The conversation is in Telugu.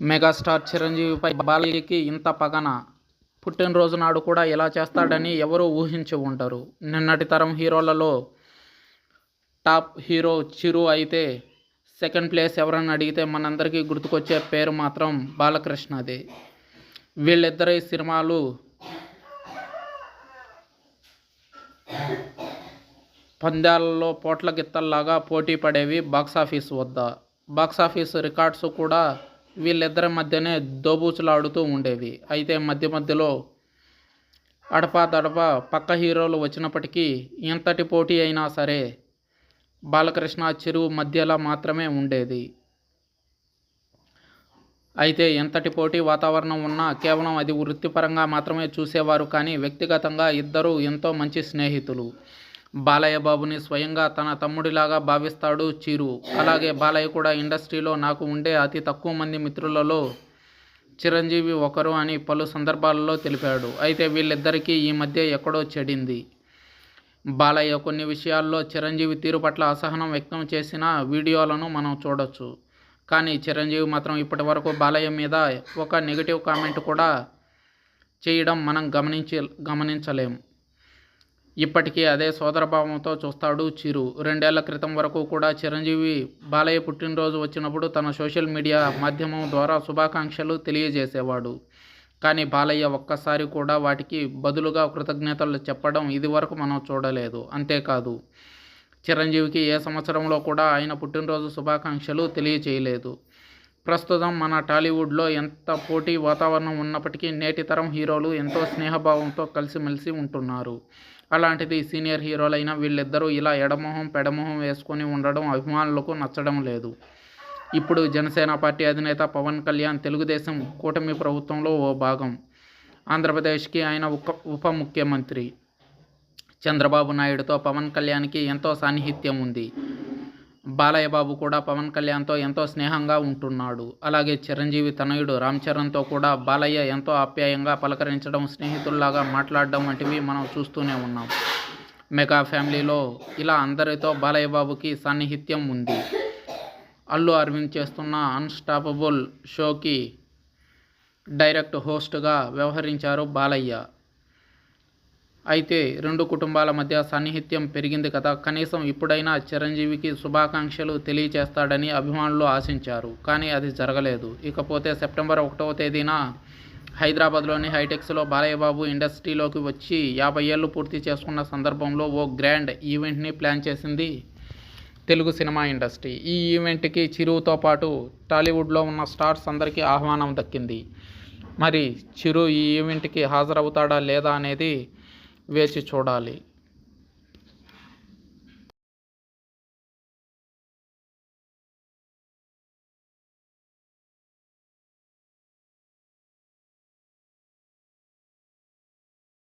మెగాస్టార్ చిరంజీవిపై బాలయ్యకి ఇంత పగన. పుట్టినరోజు నాడు కూడా ఇలా చేస్తాడని ఎవరూ ఊహించి ఉండరు. నిన్నటి తరం హీరోలలో టాప్ హీరో చిరు అయితే సెకండ్ ప్లేస్ ఎవరని అడిగితే మనందరికీ గుర్తుకొచ్చే పేరు మాత్రం బాలకృష్ణదే. వీళ్ళిద్దరి సినిమాలు పందాలలో పోట్ల గిత్తల్లాగా పోటీ పడేవి బాక్సాఫీస్ వద్ద. బాక్సాఫీస్ రికార్డ్స్ కూడా వీళ్ళిద్దరి మధ్యనే దోబూచులాడుతూ ఉండేవి. అయితే మధ్య మధ్యలో అడపా దడప పక్క హీరోలు వచ్చినప్పటికీ ఎంతటి పోటీ అయినా సరే బాలకృష్ణ చెరువు మధ్యలో మాత్రమే ఉండేది. అయితే ఎంతటి పోటీ వాతావరణం ఉన్నా కేవలం అది వృత్తిపరంగా మాత్రమే చూసేవారు కానీ వ్యక్తిగతంగా ఇద్దరు ఎంతో మంచి స్నేహితులు. బాలయ్య బాబుని స్వయంగా తన తమ్ముడిలాగా భావిస్తాడు చిరు. అలాగే బాలయ్య కూడా ఇండస్ట్రీలో నాకు ఉండే అతి తక్కువ మంది మిత్రులలో చిరంజీవి ఒకరు అని పలు సందర్భాలలో తెలిపాడు. అయితే వీళ్ళిద్దరికీ ఈ మధ్య ఎక్కడో చెడింది. బాలయ్య కొన్ని విషయాల్లో చిరంజీవి తీరు పట్ల అసహనం వ్యక్తం చేసిన వీడియోలను మనం చూడొచ్చు. కానీ చిరంజీవి మాత్రం ఇప్పటి వరకు బాలయ్య మీద ఒక నెగిటివ్ కామెంట్ కూడా చేయడం మనం గమనించి గమనించలేం. ఇప్పటికీ అదే సోదరభావంతో చూస్తాడు చిరు. రెండేళ్ళ క్రితం వరకు కూడా చిరంజీవి బాలయ్య పుట్టినరోజు వచ్చినప్పుడు తన సోషల్ మీడియా మాధ్యమం ద్వారా శుభాకాంక్షలు తెలియజేసేవాడు. కానీ బాలయ్య ఒక్కసారి కూడా వాటికి బదులుగా కృతజ్ఞతలు చెప్పడం ఇదివరకు మనం చూడలేదు. అంతేకాదు చిరంజీవికి ఏ సంవత్సరంలో కూడా ఆయన పుట్టినరోజు శుభాకాంక్షలు తెలియచేయలేదు. ప్రస్తుతం మన టాలీవుడ్లో ఎంత పోటీ వాతావరణం ఉన్నప్పటికీ నేటి తరం హీరోలు ఎంతో స్నేహభావంతో కలిసిమెలిసి ఉంటున్నారు. అలాంటిది సీనియర్ హీరోలైన వీళ్ళిద్దరూ ఇలా ఎడమొహం పెడమొహం వేసుకొని ఉండడం అభిమానులకు నచ్చడం లేదు. ఇప్పుడు జనసేన పార్టీ అధినేత పవన్ కళ్యాణ్ తెలుగుదేశం కూటమి ప్రభుత్వంలో ఓ భాగం. ఆంధ్రప్రదేశ్కి ఆయన ఉప ముఖ్యమంత్రి. చంద్రబాబు నాయుడుతో పవన్ కళ్యాణ్కి ఎంతో సాన్నిహిత్యం ఉంది. బాలయ్య బాబు కూడా పవన్ కళ్యాణ్తో ఎంతో స్నేహంగా ఉంటున్నాడు. అలాగే చిరంజీవి తనయుడు రామ్ చరణ్తో కూడా బాలయ్య ఎంతో ఆప్యాయంగా పలకరించడం స్నేహితుల్లాగా మాట్లాడడం వంటివి మనం చూస్తూనే ఉన్నాం. మెగా ఫ్యామిలీలో ఇలా అందరితో బాలయ్య బాబుకి సాన్నిహిత్యం ఉంది. అల్లు అరవింద్ చేస్తున్న అన్స్టాపబుల్ షోకి డైరెక్ట్ హోస్ట్గా వ్యవహరించారు బాలయ్య. అయితే రెండు కుటుంబాల మధ్య సాన్నిహిత్యం పెరిగింది కదా. కనీసం ఇప్పుడైనా చిరంజీవికి శుభాకాంక్షలు తెలియచేస్తాడని అభిమానులు ఆశించారు. కానీ అది జరగలేదు. ఇకపోతే సెప్టెంబర్ ఒకటవ తేదీన హైదరాబాద్లోని హైటెక్స్లో బాలయ్యబాబు ఇండస్ట్రీలోకి వచ్చి యాభై ఏళ్ళు పూర్తి చేసుకున్న సందర్భంలో ఓ గ్రాండ్ ఈవెంట్ని ప్లాన్ చేసింది తెలుగు సినిమా ఇండస్ట్రీ. ఈ ఈవెంట్కి చిరుతో పాటు టాలీవుడ్లో ఉన్న స్టార్స్ అందరికీ ఆహ్వానం దక్కింది. మరి చిరు ఈ ఈవెంట్కి హాజరవుతాడా లేదా అనేది వేచి చూడాలి.